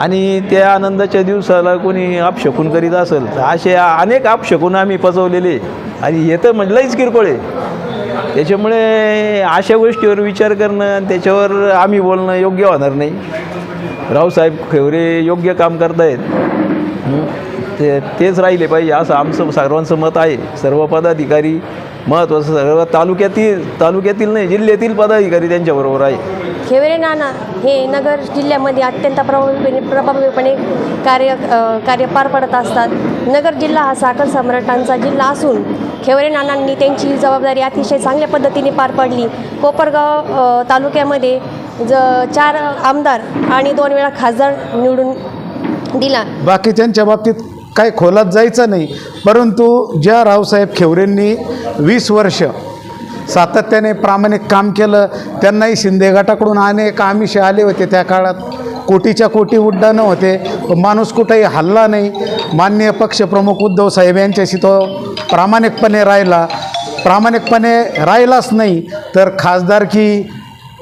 आणि त्या आनंदाच्या दिवसाला कोणी अपशकून करीत असेल तर असे अनेक अपशकून आम्ही पचवलेले आणि हे तर म्हटलंच किरकोळ आहे. त्याच्यामुळे अशा गोष्टीवर विचार करणं आणि त्याच्यावर आम्ही बोलणं योग्य होणार नाही. रावसाहेब खेवरे योग्य काम करतायत. ते तेच राहिले पाहिजे असं आमचं सर्वांचं मत आहे. सर्व पदाधिकारी महत्त्वाचं सर्व तालुक्यातील तालुक्यातील नाही जिल्ह्यातील पदाधिकारी त्यांच्याबरोबर आहे. खेवरे नाना हे नगर जिल्ह्यामध्ये अत्यंत प्रभावीपणे प्रभावीपणे कार्य अ, कार्य पार पडत असतात. नगर जिल्हा हा साखर सम्राटांचा जिल्हा असून खेवरे नानांनी त्यांची जबाबदारी अतिशय चांगल्या पद्धतीने पार पाडली. कोपरगाव अ, तालुक्यामध्ये ज चार आमदार आणि दोन वेळा खासदार निवडून दिला. बाकीच्यांच्या बाबतीत काही खोलात जायचं नाही. परंतु ज्या रावसाहेब खेवरेंनी वीस वर्ष सातत्याने प्रामाणिक काम केलं त्यांनाही शिंदे गटाकडून अनेक आमिष आले होते त्या काळात. कोटीच्या कोटी उड्डाणं होते. माणूस कुठेही हल्ला नाही. माननीय पक्षप्रमुख उद्धव साहेब यांच्याशी तो प्रामाणिकपणे राहिला. प्रामाणिकपणे राहिलाच नाही. तर खासदारकी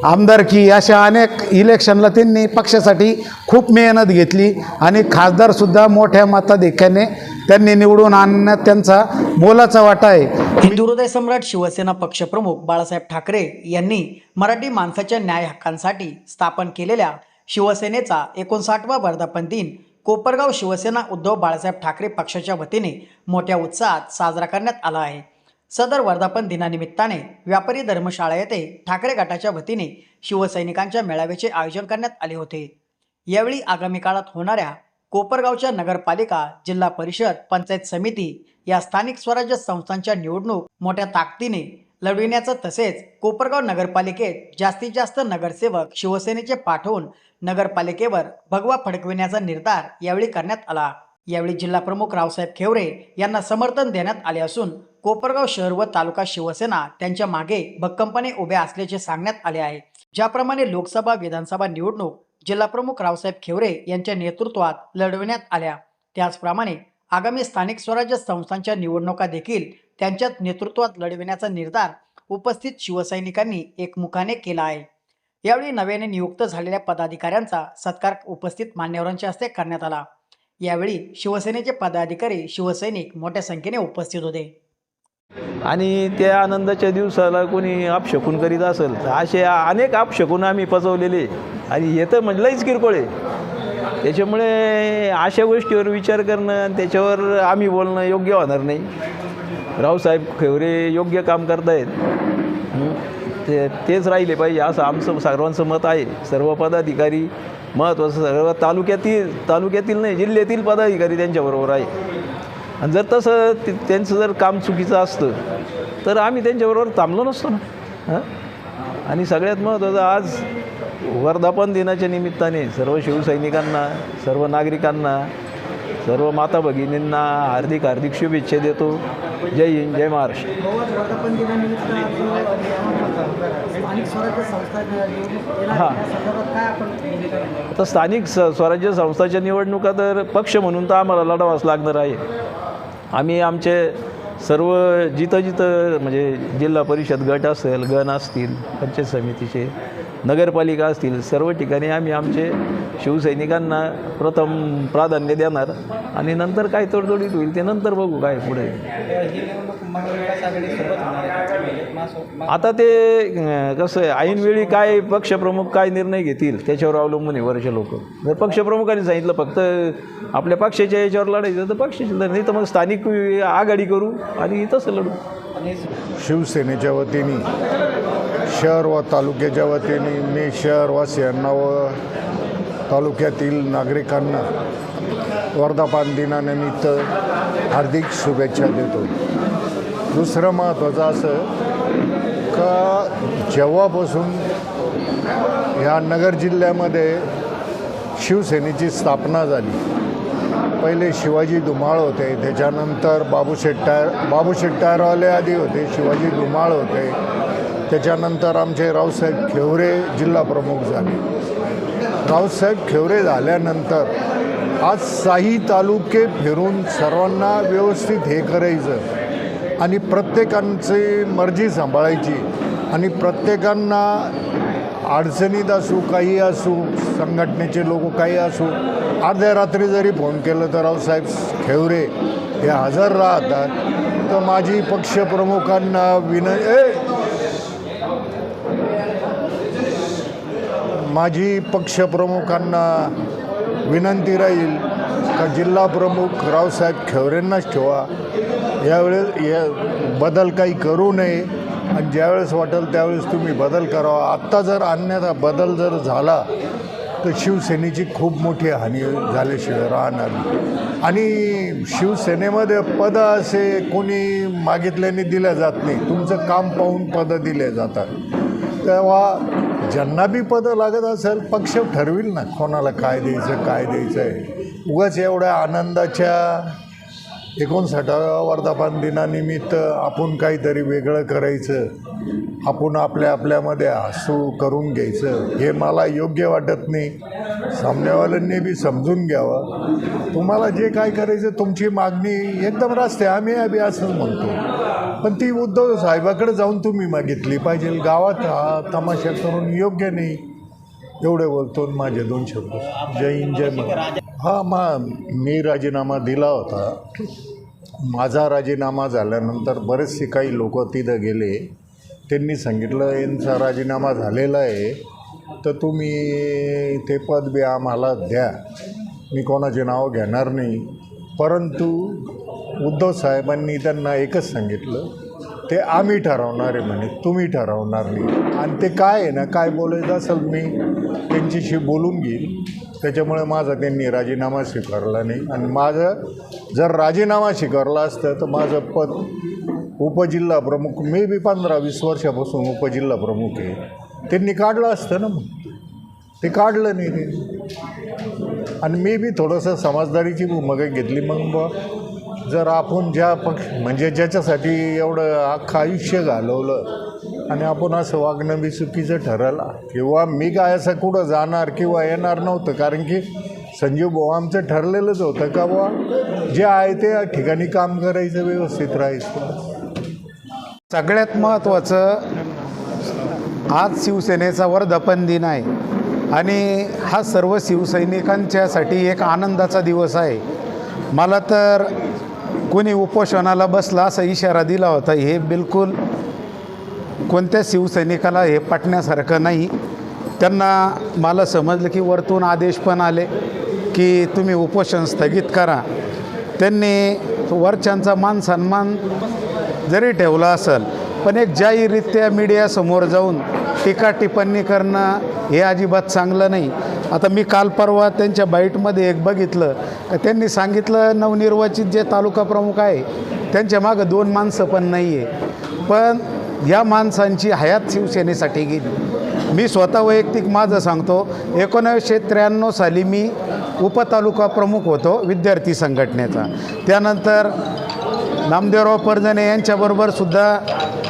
आमदारकी अशा अनेक इलेक्शनला त्यांनी पक्षासाठी खूप मेहनत घेतली आणि खासदारसुद्धा मोठ्या मताधिक्याने त्यांनी निवडून आणण्यात त्यांचा मोलाचा वाटा आहे. हिंदू हृदय सम्राट शिवसेना पक्षप्रमुख बाळासाहेब ठाकरे यांनी मराठी माणसाच्या न्याय हक्कांसाठी स्थापन केलेल्या शिवसेनेचा एकोणसाठवा वर्धापन दिन कोपरगाव शिवसेना उद्धव बाळासाहेब ठाकरे पक्षाच्या वतीने मोठ्या उत्साहात साजरा करण्यात आला आहे. सदर वर्धापन दिनानिमित्ताने व्यापारी धर्मशाळा येथे ठाकरे गटाच्या वतीने शिवसैनिकांच्या मेळाव्याचे आयोजन करण्यात आले होते. यावेळी आगामी काळात होणाऱ्या कोपरगावच्या नगरपालिका जिल्हा परिषद पंचायत समिती या स्थानिक स्वराज्य संस्थांच्या निवडणूक मोठ्या ताकदीने लढविण्याचं तसेच कोपरगाव नगरपालिकेत जास्तीत जास्त नगरसेवक शिवसेनेचे पाठवून नगरपालिकेवर भगवा फडकविण्याचा निर्धार यावेळी करण्यात आला. यावेळी जिल्हाप्रमुख रावसाहेब खेवरे यांना समर्थन देण्यात आले असून कोपरगाव शहर व तालुका शिवसेना त्यांच्या मागे भक्कमपणे उभ्या असल्याचे सांगण्यात आले आहे. ज्याप्रमाणे लोकसभा विधानसभा निवडणूक जिल्हाप्रमुख रावसाहेब खेवरे यांच्या नेतृत्वात लढविण्यात आल्या. त्याचप्रमाणे आगामी स्थानिक स्वराज्य संस्थांच्या निवडणुका देखील त्यांच्याच नेतृत्वात लढविण्याचा निर्धार उपस्थित शिवसैनिकांनी एकमुखाने केला आहे. यावेळी नव्याने नियुक्त झालेल्या पदाधिकाऱ्यांचा सत्कार उपस्थित मान्यवरांच्या हस्ते करण्यात आला. यावेळी शिवसेनेचे पदाधिकारी शिवसैनिक मोठ्या संख्येने उपस्थित होते. आणि त्या आनंदाच्या दिवसाला कोणी आपशकून करीत असेल तर असे अनेक आपशकून आम्ही पचवलेले आणि हे तर म्हटलंच किरकोळ आहे. त्याच्यामुळे अशा गोष्टीवर विचार करणं आणि त्याच्यावर आम्ही बोलणं योग्य होणार नाही. रावसाहेब खेवरे योग्य काम करतायत. ते तेच राहिले पाहिजे असं आमचं सर्वांचं मत आहे. सर्व पदाधिकारी महत्त्वाचं सगळं. तालुक्यातील तालुक्यातील नाही जिल्ह्यातील पदाधिकारी त्यांच्याबरोबर आहे. आणि जर तसं ते- त्यांचं जर काम चुकीचं असतं तर आम्ही त्यांच्याबरोबर थांबलो नसतो ना. आणि सगळ्यात महत्त्वाचं आज वर्धापन दिनाच्या निमित्ताने सर्व शिवसैनिकांना सर्व नागरिकांना सर्व माता भगिनींना हार्दिक हार्दिक शुभेच्छा देतो. जय हिंद जय महाराष्ट्र. हां. आता स्थानिक स स्वराज्य संस्थाच्या निवडणुका तर पक्ष म्हणून तर आम्हाला लढावाच लागणार आहे. आम्ही आमचे सर्व जिथं जिथं म्हणजे जिल्हा परिषद गट असेल गण असतील पंचायत समितीचे नगरपालिका असतील सर्व ठिकाणी आम्ही आमचे शिवसैनिकांना प्रथम प्राधान्य देणार आणि नंतर काय तडजोडीत होईल ते नंतर बघू काय पुढे. आता ते कसं आहे ऐनवेळी काय पक्षप्रमुख काय निर्णय घेतील त्याच्यावर अवलंबून आहे वरचे लोक. जर पक्षप्रमुखांनी सांगितलं फक्त आपल्या पक्षाच्या याच्यावर लढायचं तर पक्षाची नाही तर मग स्थानिक आघाडी करू आणि तसं लढू. शिवसेनेच्या वतीने शहर व तालुक्याच्या वतीने मी शहरवासियांना व तालुक्यातील नागरिकांना वर्धापान दिनानिमित्त हार्दिक शुभेच्छा देतो. दुसरं महत्त्वाचं असं का जेव्हापासून ह्या नगर जिल्ह्यामध्ये शिवसेनेची स्थापना झाली पहिले शिवाजी धुमाळ होते त्याच्यानंतर बाबू शेट्टायर बाबू शेट्टायरवाले आधी होते शिवाजी धुमाळ होते त्याच्यानंतर आमचे रावसाहेब खेवरे जिल्हा प्रमुख झाले. रावसाहेब खेवरे झाल्यानंतर आज साही तालुके फिरून सर्वांना व्यवस्थित हे करायचं आणि प्रत्येकांची मर्जी सांभाळायची आणि प्रत्येकांना अडचणीत असू काही असू संघटनेचे लोक काही असू अर्ध्या रात्री जरी फोन केलं तर रावसाहेब खेवरे हे हजर राहतात. तर माझी पक्षप्रमुखांना विन माझी पक्षप्रमुखांना विनंती राहील का जिल्हा प्रमुख रावसाहेब खेवरेंनाच ठेवा. यावेळेस या बदल काही करू नये आणि ज्यावेळेस वाटेल त्यावेळेस तुम्ही बदल करावा. आत्ता जर अन्यथा बदल जर झाला तर शिवसेनेची खूप मोठी हानी झाल्याशिवाय राहणार आणि शिवसेनेमध्ये पदं असे कोणी मागितल्याने दिल्या जात नाही. तुमचं काम पाहून पदं दिले जातात. तेव्हा ज्यांना बी पदं लागत असेल पक्ष ठरविल ना कोणाला काय द्यायचं काय द्यायचं आहे उगाच एवढ्या आनंदाच्या एकोणसाठाव्या वर्धापन दिनानिमित्त आपण काहीतरी वेगळं करायचं आपण आपल्या आपल्यामध्ये हसू करून घ्यायचं हे मला योग्य वाटत नाही. सामनेवाल्यांनी बी समजून घ्यावं. तुम्हाला जे काय करायचं तुमची मागणी एकदम रास्ते आम्ही आम्ही असंच म्हणतो. पण ती उद्धव साहेबाकडे जाऊन तुम्ही मागितली पाहिजे. गावात हा तमाशा करून योग्य नाही. एवढे बोलतो माझे दोन शब्द. जय हिंद जय महाराज हा मा मी राजीनामा दिला होता. माझा राजीनामा झाल्यानंतर बरेचसे काही लोक तिथं गेले. त्यांनी सांगितलं यांचा राजीनामा झालेला आहे. तर तुम्ही ते पद बी आम्हाला द्या. मी कोणाचे नाव घेणार नाही. परंतु उद्धव साहेबांनी त्यांना एकच सांगितलं ते आम्ही ठरवणार आहे म्हणे तुम्ही ठरवणार नाही. आणि ते काय आहे ना काय बोलायचं असेल मी त्यांच्याशी बोलून घेईल. त्याच्यामुळे माझा त्यांनी राजीनामा स्वीकारला नाही. आणि माझं जर राजीनामा स्वीकारला असतं तर माझं पद उपजिल्हा प्रमुख मी बी पंधरा वीस वर्षापासून उपजिल्हा प्रमुख आहे. त्यांनी काढलं असतं ना मग. ते काढलं नाही ते. आणि मी बी थोडंसं समजदारीची भूमिका घेतली मग बा जर आपण ज्या पक्ष म्हणजे ज्याच्यासाठी एवढं अख्खं आयुष्य घालवलं आणि आपण असं वागणं बी चुकीचं ठरलं किंवा मी काय असं कुठं जाणार किंवा येणार नव्हतं कारण की संजीव भाऊ आमचं ठरलेलंच होतं का बुवा? जे आहे ते ठिकाणी काम करायचं व्यवस्थित राहायचं. सगळ्यात महत्त्वाचं आज शिवसेनेचा वर्धापन दिन आहे आणि हा सर्व शिवसैनिकांच्यासाठी एक आनंदाचा दिवस आहे. मला तर कोणी उपोषणाला बसला असा इशारा दिला होता हे बिलकुल कोणत्या शिवसैनिकाला हे पटण्यासारखं नाही. त्यांना मला समजलं की वरतून आदेश पण आले की तुम्ही उपोषण स्थगित करा. त्यांनी वरच्यांचा मान सन्मान जरी ठेवला असेल पण एक जाहीररित्या मीडियासमोर जाऊन टीका टिप्पणी करणं हे अजिबात चांगलं नाही. आता मी काल परवा त्यांच्या बाईटमध्ये एक बघितलं. का त्यांनी सांगितलं नवनिर्वाचित जे तालुका प्रमुख आहे त्यांच्या मागं दोन माणसं पण नाही आहे पण या माणसांची हयात शिवसेनेसाठी गेली. मी स्वतः वैयक्तिक माझं सांगतो एकोणावीसशे त्र्याण्णव साली मी उपतालुका प्रमुख होतो विद्यार्थी संघटनेचा. त्यानंतर नामदेवराव परजणे यांच्याबरोबर सुद्धा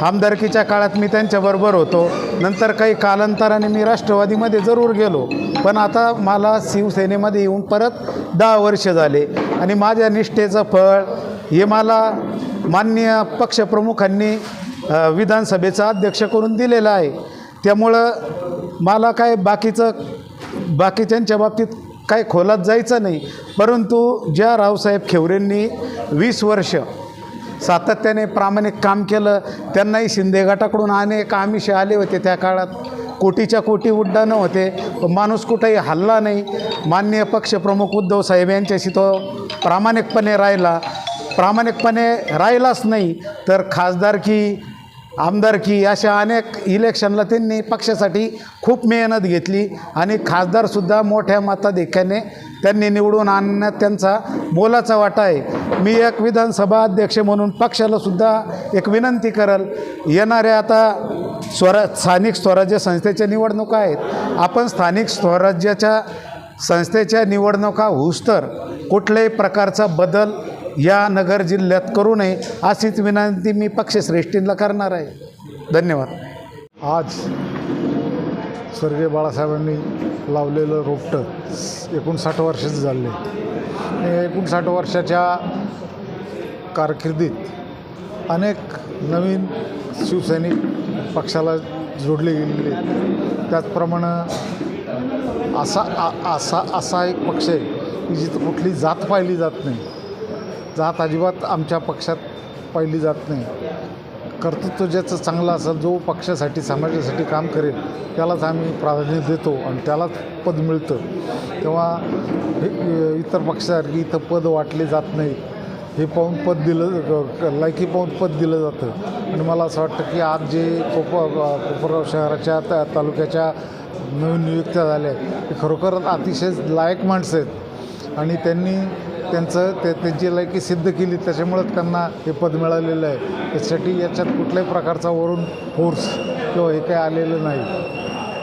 आमदारकीच्या काळात मी त्यांच्याबरोबर होतो. नंतर काही कालांतराने मी राष्ट्रवादीमध्ये जरूर गेलो. पण आता मला शिवसेनेमध्ये येऊन परत दहा वर्ष झाले. आणि माझ्या निष्ठेचं फळ हे मला माननीय पक्षप्रमुखांनी विधानसभेचा अध्यक्ष करून दिलेलं आहे. त्यामुळं मला काय बाकीचं बाकीच्यांच्या बाबतीत काय खोलात जायचं नाही. परंतु ज्या रावसाहेब खेवरेंनी वीस वर्ष सातत्याने प्रामाणिक काम केलं. त्यांनाही शिंदे गटाकडून अनेक आमिषे आले होते त्या काळात. कोटीच्या कोटी उड्डाणं होते. पण माणूस कुठेही हल्ला नाही. माननीय पक्षप्रमुख उद्धव साहेब यांच्याशी तो प्रामाणिकपणे राहिला. प्रामाणिकपणे राहिलाच नाही. तर खासदारकी आमदारकी अशा अनेक इलेक्शनला त्यांनी पक्षासाठी खूप मेहनत घेतली आणि खासदारसुद्धा मोठ्या मताधिक्याने त्यांनी निवडून आणण्यात त्यांचा मोलाचा वाटा आहे. मी एक विधानसभा अध्यक्ष म्हणून पक्षालासुद्धा एक विनंती करल येणाऱ्या आता स्वरा स्थानिक स्वराज्य संस्थेच्या निवडणुका आहेत. आपण स्थानिक स्वराज्याच्या संस्थेच्या निवडणुका होऊस तर कुठल्याही प्रकारचा बदल या नगर जिल्ह्यात करू नये अशीच विनंती मी पक्षश्रेष्ठींना करणार आहे. धन्यवाद. आज स्वर्गीय बाळासाहेबांनी लावलेलं रोपटं एकोणसाठ वर्षाचं झाले. आणि एकोणसाठ वर्षाच्या कारकिर्दीत अनेक नवीन शिवसैनिक पक्षाला जोडले गेलेले त्याचप्रमाणं त्याचप्रमाणे असा आ- असा असा एक पक्ष आहे की जिथं कुठली जात पाहिली जात नाही. जात अजिबात आमच्या पक्षात पाहिली जात नाही. कर्तृत्व ज्याचं चांगलं असेल जो पक्षासाठी समाजासाठी काम करेल त्यालाच आम्ही प्राधान्य देतो आणि त्यालाच पद मिळतं. तेव्हा हे इतर पक्षासारखी इथं पद वाटले जात नाही. हे पाहून पद दिलं लायकी पाहून पद दिलं जातं. आणि मला असं वाटतं की आज जे कोप कोपरगाव शहराच्या त्या तालुक्याच्या नवीन नियुक्त्या झाल्या ते खरोखर अतिशय लायक माणसं आहेत. आणि त्यांनी त्यांचं ते त्यांची लायकी सिद्ध केली त्याच्यामुळंच त्यांना हे पद मिळालेलं आहे. त्यासाठी याच्यात कुठल्याही प्रकारचा वरून फोर्स किंवा हे काही आलेलं नाही.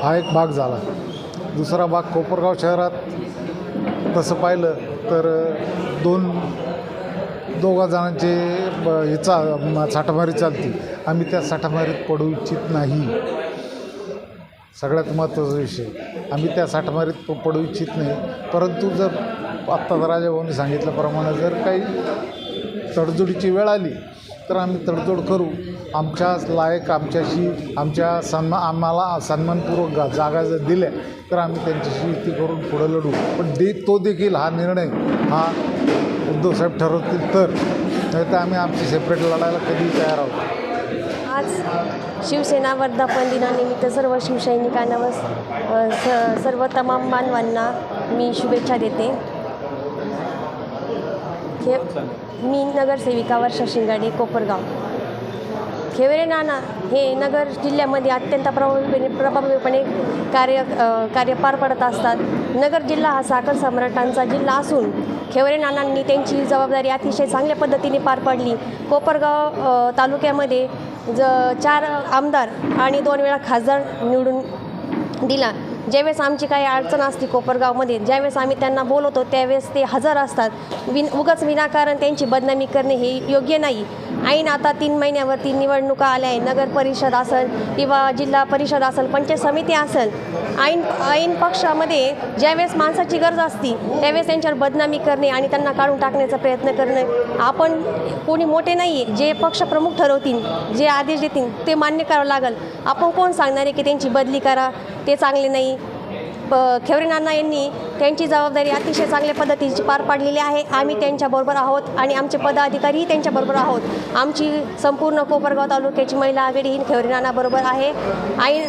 हा एक भाग झाला. दुसरा भाग कोपरगाव शहरात तसं पाहिलं तर दोन दोघा जणांचे हिचा साठामारी चालती. आम्ही त्या साठामारीत पडू इच्छित नाही. सगळ्यात महत्त्वाचा विषय. आम्ही त्या साठमारीत प- पडू इच्छित नाही. परंतु जर आत्ता राजाभाऊनी सांगितल्याप्रमाणे जर काही तडजोडीची वेळ आली तर आम्ही तडजोड करू. आमच्या लायक आमच्याशी आमच्या सन्मा आम्हाला सन्मानपूर्वक गा जागा जर दिल्या तर आम्ही त्यांच्याशी युती करून पुढं लढू. पण दे तो देखील हा निर्णय हा उद्धवसाहेब ठरवतील तर. नाही तर आम्ही आमची सेपरेट लढायला कधी तयार आहोत. आज शिवसेना वर्धापन दिनानिमित्त सर्व शिवसैनिकांना व स सर्व तमाम मानवांना मी शुभेच्छा देते. खेप मी नगरसेविका वर्षा शिंगाडे कोपरगाव. खेवरे नाना हे नगर जिल्ह्यामध्ये अत्यंत प्रभावीपणे प्रभावीपणे कार्य कार्य पार पडत असतात. नगर जिल्हा हा साखर सम्राटांचा जिल्हा असून खेवरे नानांनी त्यांची जबाबदारी अतिशय चांगल्या पद्धतीने पार पाडली. कोपरगाव तालुक्यामध्ये ज चार आमदार आणि दोन वेळा खासदार निवडून दिला. ज्यावेळेस आमची काही अडचण असते कोपरगावमध्ये ज्यावेळेस आम्ही त्यांना बोलवतो त्यावेळेस ते हजर असतात. विन उगाच विनाकारण त्यांची बदनामी करणे हे योग्य नाही. ऐन आता तीन महिन्यावरती निवडणुका आल्या आहे नगर परिषद असेल किंवा जिल्हा परिषद असेल पंचायत समिती असेल ऐन ऐन पक्षामध्ये ज्यावेळेस माणसाची गरज असती त्यावेळेस त्यांच्यावर बदनामी करणे आणि त्यांना काढून टाकण्याचा प्रयत्न करणे. आपण कोणी मोठे नाही आहे जे पक्षप्रमुख ठरवतील जे आदेश देतील ते मान्य करावं लागेल. आपण कोण सांगणार आहे की त्यांची बदली करा ते चांगले नाही? प खेवरेनाना यांनी त्यांची जबाबदारी अतिशय चांगल्या पद्धतीची पार पाडलेली आहे. आम्ही त्यांच्याबरोबर आहोत आणि आमचे पदाधिकारीही त्यांच्याबरोबर आहोत. आमची संपूर्ण कोपरगाव तालुक्याची महिला आघाडी ही खेवरेनानाबरोबर आहे. आणि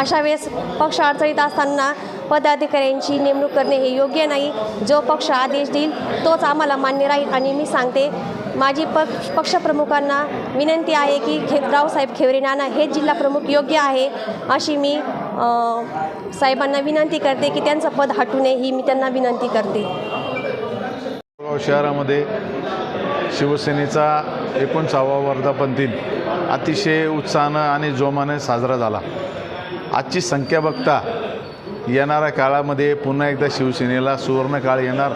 अशा वेळेस पक्ष अडचणीत असताना पदाधिकाऱ्यांची नेमणूक करणे हे योग्य नाही. जो पक्ष आदेश देईल तोच आम्हाला मान्य राहील आणि मी सांगते माझी पक्ष पक्षप्रमुखांना विनंती आहे की खे रावसाहेब खेवरे नाना हे जिल्हाप्रमुख योग्य आहे अशी मी साहेबांना विनंती करते की त्यांचं पद हटू नये ही मी त्यांना विनंती करते. शहरामध्ये शिवसेनेचा एकोणसावा वर्धापन दिन अतिशय उत्साहानं आणि जोमानं साजरा झाला. आजची संख्या बघता येणाऱ्या काळामध्ये पुन्हा एकदा शिवसेनेला सुवर्णकाळ येणार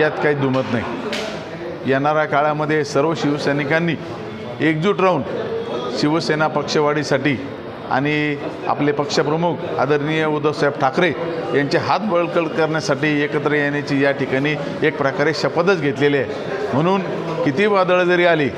यात काही दुमत नाही. येणाऱ्या काळामध्ये सर्व शिवसैनिकांनी एकजूट राहून शिवसेना पक्षवाढीसाठी आणि आपले पक्षप्रमुख आदरणीय उद्धवसाहेब ठाकरे यांचे हात बळकट करण्यासाठी एकत्र येण्याची या ठिकाणी एक प्रकारे शपथच घेतलेली आहे. म्हणून किती वादळं जरी आली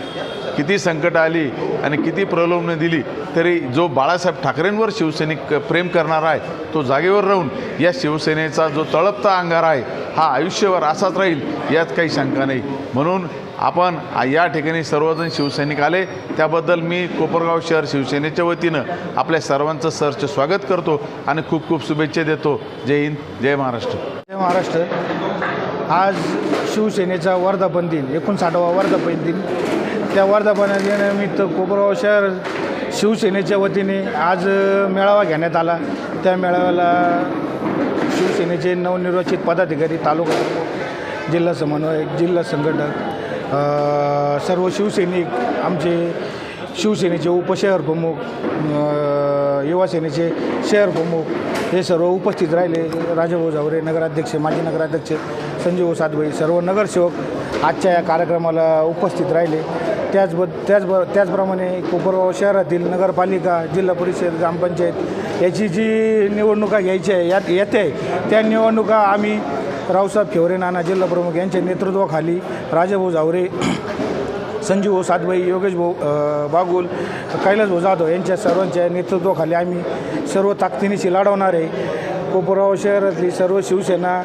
किती संकट आली आणि किती प्रलोभनं दिली तरी जो बाळासाहेब ठाकरेंवर शिवसैनिक प्रेम करणारा आहे तो जागेवर राहून या शिवसेनेचा जो तळपता अंगार आहे हा आयुष्यभर असाच राहील यात काही शंका नाही. म्हणून आपण या ठिकाणी सर्वजण शिवसैनिक आले. त्याबद्दल मी कोपरगाव शहर शिवसेनेच्या वतीनं आपल्या सर्वांचं सरचं स्वागत करतो आणि खूप खूप शुभेच्छा देतो. जय हिंद जय महाराष्ट्र. जय महाराष्ट्र. आज शिवसेनेचा वर्धापन दिन एकोणसाठावा वर्धापन दिन. त्या वर्धापन दिनानिमित्त कोपरगाव शहर शिवसेनेच्या वतीने आज मेळावा घेण्यात आला. त्या मेळाव्याला शिवसेनेचे नवनिर्वाचित पदाधिकारी तालुका जिल्हा समन्वयक जिल्हा संघटक सर्व शिवसैनिक आमचे शिवसेनेचे उपशहर प्रमुख युवासेनेचे शहर प्रमुख हे सर्व उपस्थित राहिले. राजाभाऊ झावरे नगराध्यक्ष माजी नगराध्यक्ष संजीव सातभाई सर्व नगरसेवक आजच्या या कार्यक्रमाला उपस्थित राहिले. त्याचब त्याचब त्याचप्रमाणे कोपरगाव शहरातील नगरपालिका जिल्हा परिषद ग्रामपंचायत याची जी निवडणुका घ्यायची आहे यात येते त्या निवडणुका आम्ही रावसाहेब खेवरे नाना जिल्हाप्रमुख यांच्या नेतृत्वाखाली राजाभाऊ झावरे संजीव भाऊ सातभाई योगेश भाऊ बागुल कैलास भाऊ जाधव यांच्या सर्वांच्या नेतृत्वाखाली आम्ही सर्व ताकदीनिशी लढवणार आहे. कोपरगाव शहरातली सर्व शिवसेना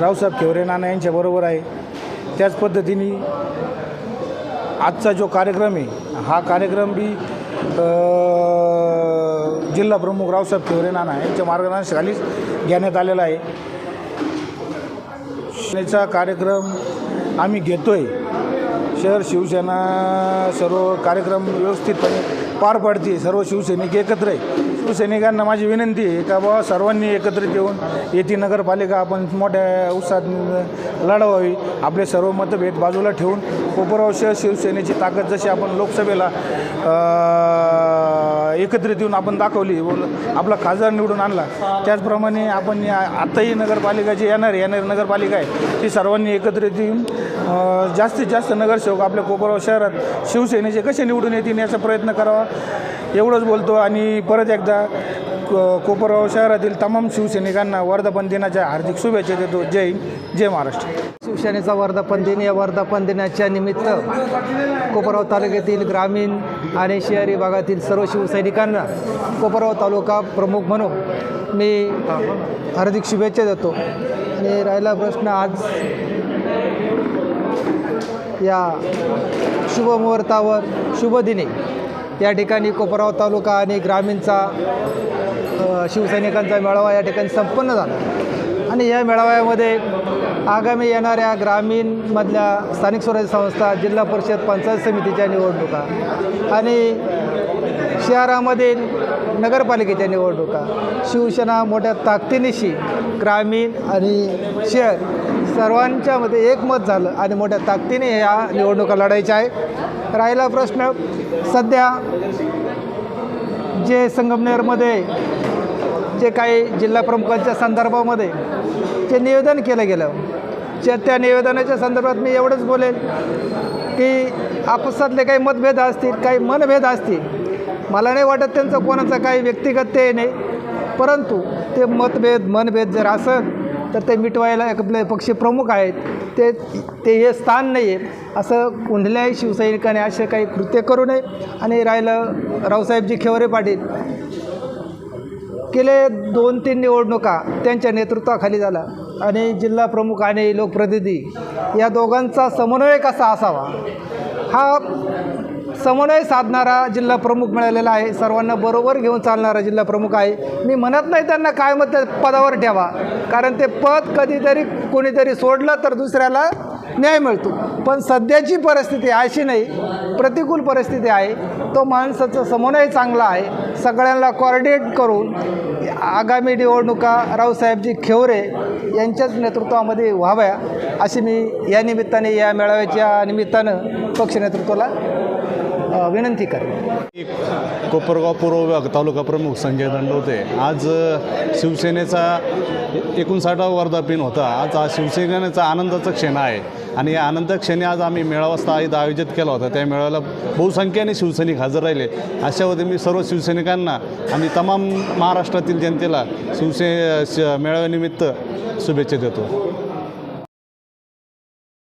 रावसाहेब खेवरे नाना यांच्याबरोबर आहे. त्याच पद्धतीने आजचा जो कार्यक्रम आहे हा कार्यक्रम बी जिल्हाप्रमुख जिल्हा प्रमुख रावसाहेब खेवरे नाना यांच्या मार्गदर्शनाखालीच घेण्यात आलेला आहे. शिवसेनेचा कार्यक्रम आम्ही घेतो आहे शहर शिवसेना सर्व कार्यक्रम व्यवस्थितपणे पार पाडते सर्व शिवसैनिक एकत्र आहे. शिवसैनिकांना माझी विनंती आहे का बाबा सर्वांनी एकत्रित येऊन येथे नगरपालिका आपण मोठ्या उत्साहात लढवावी. आपले सर्व मतभेद बाजूला ठेवून कोपरगाव शहर शिवसेनेची ताकद जशी आपण लोकसभेला एकत्रित येऊन आपण दाखवली व आपला खासदार निवडून आणला. त्याचप्रमाणे आपण आत्ताही नगरपालिका जी येणार येणारी नगरपालिका आहे ती सर्वांनी एकत्रित येऊन जास्तीत जास्त नगरसेवक आपल्या कोपराव शहरात शिवसेनेचे कसे निवडून येतील याचा प्रयत्न करावा एवढंच बोलतो. आणि परत एकदा कोपरगाव शहरातील तमाम शिवसैनिकांना वर्धापन दिनाच्या हार्दिक शुभेच्छा देतो. जय हिंद जय महाराष्ट्र. शिवसेनेचा वर्धापन दिन या वर्धापन दिनाच्या निमित्त कोपराव तालुक्यातील ग्रामीण आणि शहरी भागातील सर्व शिवसैनिकांना कोपराव तालुका प्रमुख म्हणून मी हार्दिक शुभेच्छा देतो. आणि राहिला प्रश्न आज या शुभमुहूर्तावर शुभदिनी या ठिकाणी कोपराव तालुका आणि ग्रामीणचा शिवसैनिकांचा मेळावा या ठिकाणी संपन्न झाला. आणि या मेळाव्यामध्ये आगामी येणाऱ्या ग्रामीणमधल्या स्थानिक स्वराज्य संस्था जिल्हा परिषद पंचायत समितीच्या निवडणुका आणि शहरामधील नगरपालिकेच्या निवडणुका. शिवसेना मोठ्या ताकदीनिशी ग्रामीण आणि शहर सर्वांच्यामध्ये एकमत झालं आणि मोठ्या ताकदीने ह्या निवडणुका लढायच्या आहे राहिला प्रश्न सध्या जे संगमनेरमध्ये जे काही जिल्हा प्रमुखांच्या संदर्भामध्ये जे निवेदन केलं गेलं च्या त्या निवेदनाच्या संदर्भात मी एवढंच बोलेल की आपसातले काही मतभेद असतील काही मनभेद असतील मला नाही वाटत त्यांचं कोणाचं काही व्यक्तिगत ते नाही. परंतु ते मतभेद मनभेद जर असेल तर ते मिटवायला आपले पक्ष प्रमुख आहेत. ते ते हे स्थान नाही आहे असं कुठल्याही शिवसैनिकाने असे काही कृत्य करू नये. आणि राहिलं रावसाहेबजी खेवरे पाटील. गेले दोन तीन निवडणुका त्यांच्या नेतृत्वाखाली झाला आणि जिल्हा प्रमुख आणि लोकप्रतिनिधी या दोघांचा समन्वय कसा असावा? हा समन्वय साधणारा जिल्हा प्रमुख मिळालेला आहे. सर्वांना बरोबर घेऊन चालणारा जिल्हा प्रमुख आहे. मी म्हणत नाही त्यांना काय मत त्या पदावर ठेवा. कारण ते पद कधीतरी कोणीतरी सोडलं तर दुसऱ्याला न्याय मिळतो. पण सध्याची परिस्थिती अशी नाही. प्रतिकूल परिस्थिती आहे. तो माणसाचा समन्वय चांगला आहे. सगळ्यांना कॉर्डिनेट करून आगामी निवडणुका रावसाहेबजी खेवरे यांच्याच नेतृत्वामध्ये व्हाव्या अशी मी या निमित्ताने या मेळाव्याच्या निमित्तानं पक्ष नेतृत्वाला विनंती करेन कोपरगाव पूर्व तालुका प्रमुख संजय दंडवते आज शिवसेनेचा एकोणसाठावा वर्धापिन होता. आज हा शिवसेनेचा आनंदाचा क्षण आहे. आणि या आनंद क्षणी आज आम्ही मेळावा स्थायित आयोजित केला होता. त्या मेळाव्याला बहुसंख्येने शिवसैनिक हजर राहिले. अशामध्ये मी सर्व शिवसैनिकांना आणि तमाम महाराष्ट्रातील जनतेला शिवसे श मेळाव्यानिमित्त शुभेच्छा देतो.